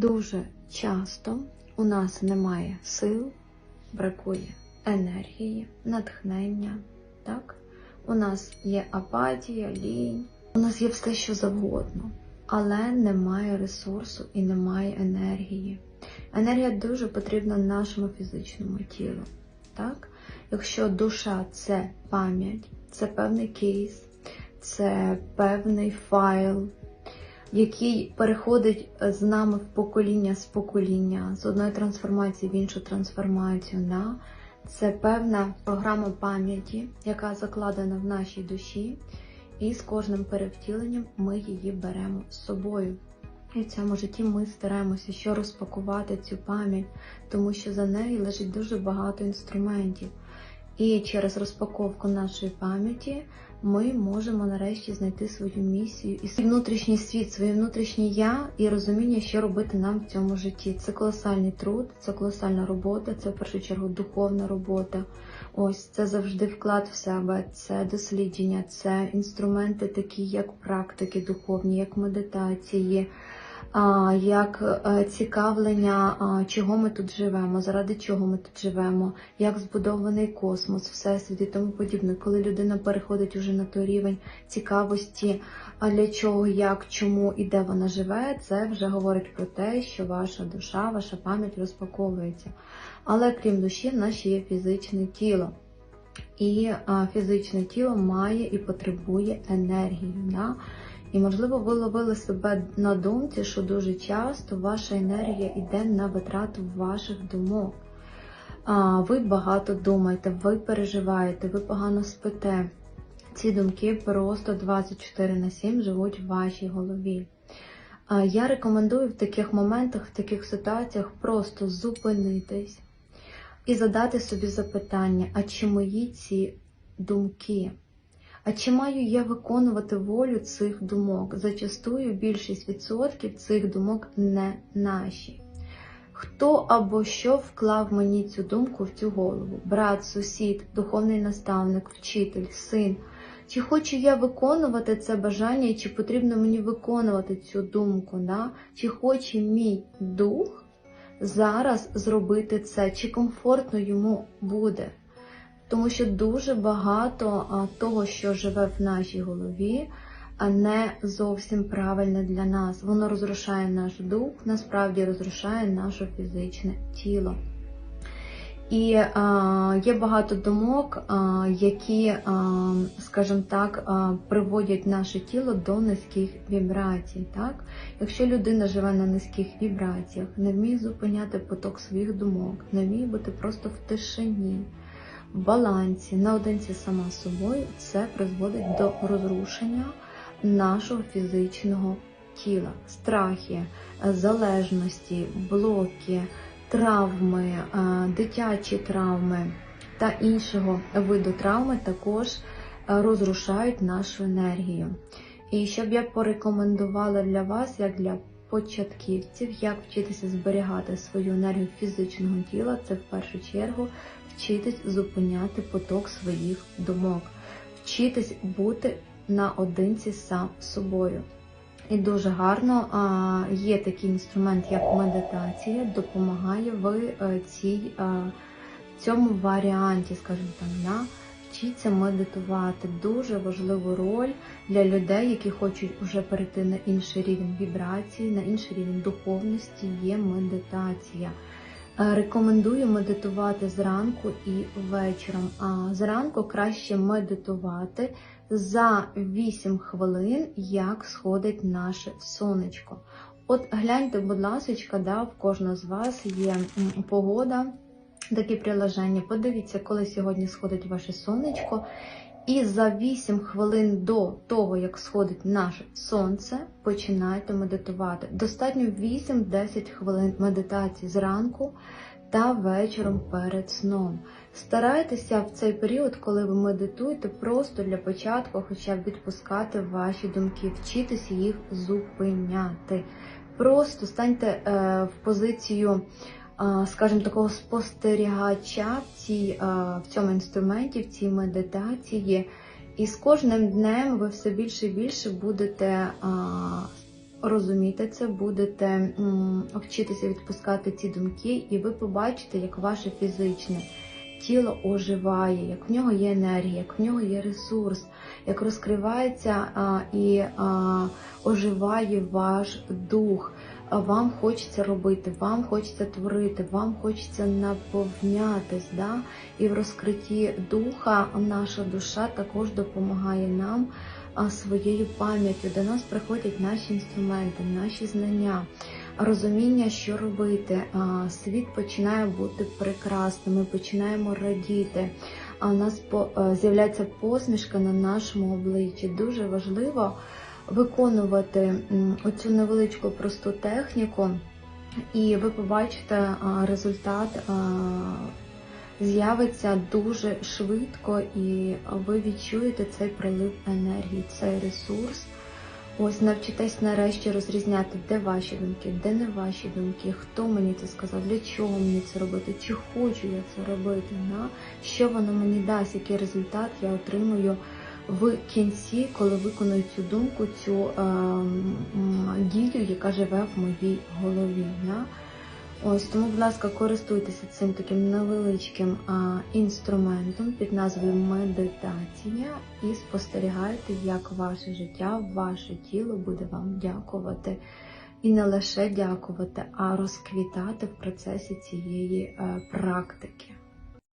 Дуже часто у нас немає сил, бракує енергії, натхнення. Так? У нас є апатія, лінь, у нас є все, що завгодно, але немає ресурсу і немає енергії. Енергія дуже потрібна нашому фізичному тілу. Так? Якщо душа це пам'ять, це певний кейс, це певний файл, який переходить з нами в покоління з покоління, з одної трансформації в іншу трансформацію. На це певна програма пам'яті, яка закладена в нашій душі, і з кожним перевтіленням ми її беремо з собою. І в цьому житті ми стараємося що розпакувати цю пам'ять, тому що за нею лежить дуже багато інструментів. І через розпаковку нашої пам'яті ми можемо нарешті знайти свою місію і свій внутрішній світ, своє внутрішнє я і розуміння, що робити нам в цьому житті. Це колосальний труд, це колосальна робота, це в першу чергу духовна робота. Ось це завжди вклад в себе, це дослідження, це інструменти, такі як практики духовні, як медитації. Як е, цікавлення, чого ми тут живемо, заради чого ми тут живемо, як збудований космос, всесвіт і тому подібне. Коли людина переходить уже на той рівень цікавості, для чого, як, чому і де вона живе, це вже говорить про те, що ваша душа, ваша пам'ять розпаковується. Але крім душі, в нас ще є фізичне тіло. І фізичне тіло має і потребує енергії. Да? І, можливо, ви ловили себе на думці, що дуже часто ваша енергія йде на витрату ваших думок. А, Ви багато думаєте, ви переживаєте, ви погано спите. Ці думки просто 24 на 7 живуть в вашій голові. А, Я рекомендую в таких моментах, в таких ситуаціях просто зупинитись і задати собі запитання, а чи мої ці думки? А чи маю я виконувати волю цих думок? Зачастую більшість відсотків цих думок не наші. Хто або що вклав мені цю думку в цю голову? Брат, сусід, духовний наставник, вчитель, син. Чи хочу я виконувати це бажання, чи потрібно мені виконувати цю думку? Да? Чи хоче мій дух зараз зробити це? Чи комфортно йому буде? Тому що дуже багато того, що живе в нашій голові, не зовсім правильне для нас. Воно розрушає наш дух, насправді розрушає наше фізичне тіло. І а, є багато думок, а, які, а, скажімо так, а, приводять наше тіло до низьких вібрацій. Так? Якщо людина живе на низьких вібраціях, не вміє зупиняти поток своїх думок, не вміє бути просто в тишині, балансі, наодинці сама собою, це призводить до розрушення нашого фізичного тіла, страхи, залежності, блоки, травми, е, дитячі травми та іншого виду травми також е, розрушають нашу енергію. І щоб я порекомендувала для вас, як для початківців, як вчитися зберігати свою енергію фізичного тіла, це в першу чергу вчитись зупиняти поток своїх думок, вчитись бути наодинці сам собою. І дуже гарно а, є такий інструмент, як медитація, допомагає в е, цій, а, цьому варіанті, скажімо так, на вчіться медитувати. Дуже важливу роль для людей, які хочуть вже перейти на інший рівень вібрації, на інший рівень духовності є медитація. Е, рекомендую медитувати зранку і вечором. А зранку краще медитувати за 8 хвилин, як сходить наше сонечко. От гляньте, будь ласка, да, в кожного з вас є погода, такі приложення. Подивіться, коли сьогодні сходить ваше сонечко. І за 8 хвилин до того, як сходить наше сонце, починайте медитувати. Достатньо 8-10 хвилин медитації зранку та вечором перед сном. Старайтеся в цей період, коли ви медитуєте, просто для початку, хоча б відпускати ваші думки, вчитися їх зупиняти. Просто станьте е, в позицію скажімо, такого спостерігача в цій, в цьому інструменті, в цій медитації. І з кожним днем ви все більше і більше будете розуміти це, будете вчитися відпускати ці думки, і ви побачите, як ваше фізичне тіло оживає, як в нього є енергія, як в нього є ресурс, як розкривається і оживає ваш дух. Вам хочеться робити, вам хочеться творити, вам хочеться наповнятись. Да? І в розкритті духа наша душа також допомагає нам своєю пам'яттю. До нас приходять наші інструменти, наші знання, розуміння, що робити. Світ починає бути прекрасним, ми починаємо радіти. А у нас е, з'являється посмішка на нашому обличчі. Дуже важливо виконувати оцю невеличку просту техніку, і ви побачите результат. З'явиться дуже швидко, і ви відчуєте цей прилив енергії, цей ресурс. Ось навчитесь нарешті розрізняти, де ваші думки, де не ваші думки, хто мені це сказав, для чого мені це робити, чи хочу я це робити, на що воно мені дасть, який результат я отримую в кінці, коли виконую цю думку, цю е, дію, яка живе в моїй голові. Да? Ось тому, будь ласка, користуйтеся цим таким невеличким а, інструментом під назвою медитація і спостерігайте, як ваше життя, ваше тіло буде вам дякувати. І не лише дякувати, а розквітати в процесі цієї е, практики.